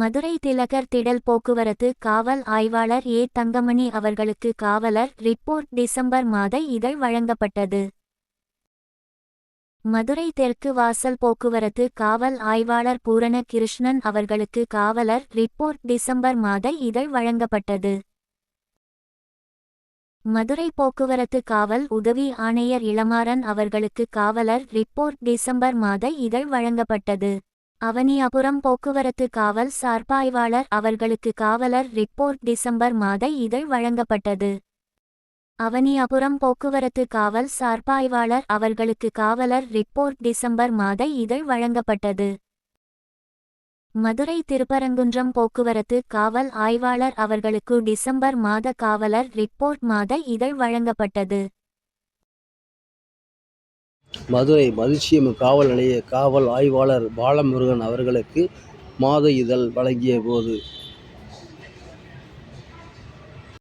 மதுரை திலகர் திடல் போக்குவரத்து காவல் ஆய்வாளர் ஏ. தங்கமணி அவர்களுக்கு காவலர் ரிப்போர்ட் டிசம்பர் மாத இதழ் வழங்கப்பட்டது. மதுரை தெற்கு வாசல் போக்குவரத்து காவல் ஆய்வாளர் பூரண கிருஷ்ணன் அவர்களுக்கு காவலர் ரிப்போர்ட் டிசம்பர் மாத இதழ் வழங்கப்பட்டது. மதுரை போக்குவரத்து காவல் உதவி ஆணையர் இளமாறன் அவர்களுக்கு காவலர் ரிப்போர்ட் டிசம்பர் மாத இதழ் வழங்கப்பட்டது. அவனியாபுரம் போக்குவரத்து காவல் சார்பாய்வாளர் அவர்களுக்கு காவலர் ரிப்போர்ட் டிசம்பர் மாத இதழ் வழங்கப்பட்டது. அவனியாபுரம் போக்குவரத்து காவல் சார்பாய்வாளர் அவர்களுக்கு காவலர் ரிப்போர்ட் டிசம்பர் மாத இதழ் வழங்கப்பட்டது. மதுரை திருப்பரங்குன்றம் போக்குவரத்து காவல் ஆய்வாளர் அவர்களுக்கு டிசம்பர் மாத காவலர் ரிப்போர்ட் மாத இதழ் வழங்கப்பட்டது. மதுரை மதிச்சியம் காவல் நிலைய காவல் ஆய்வாளர் பாலமுருகன் அவர்களுக்கு மாத இதழ் வழங்கிய போது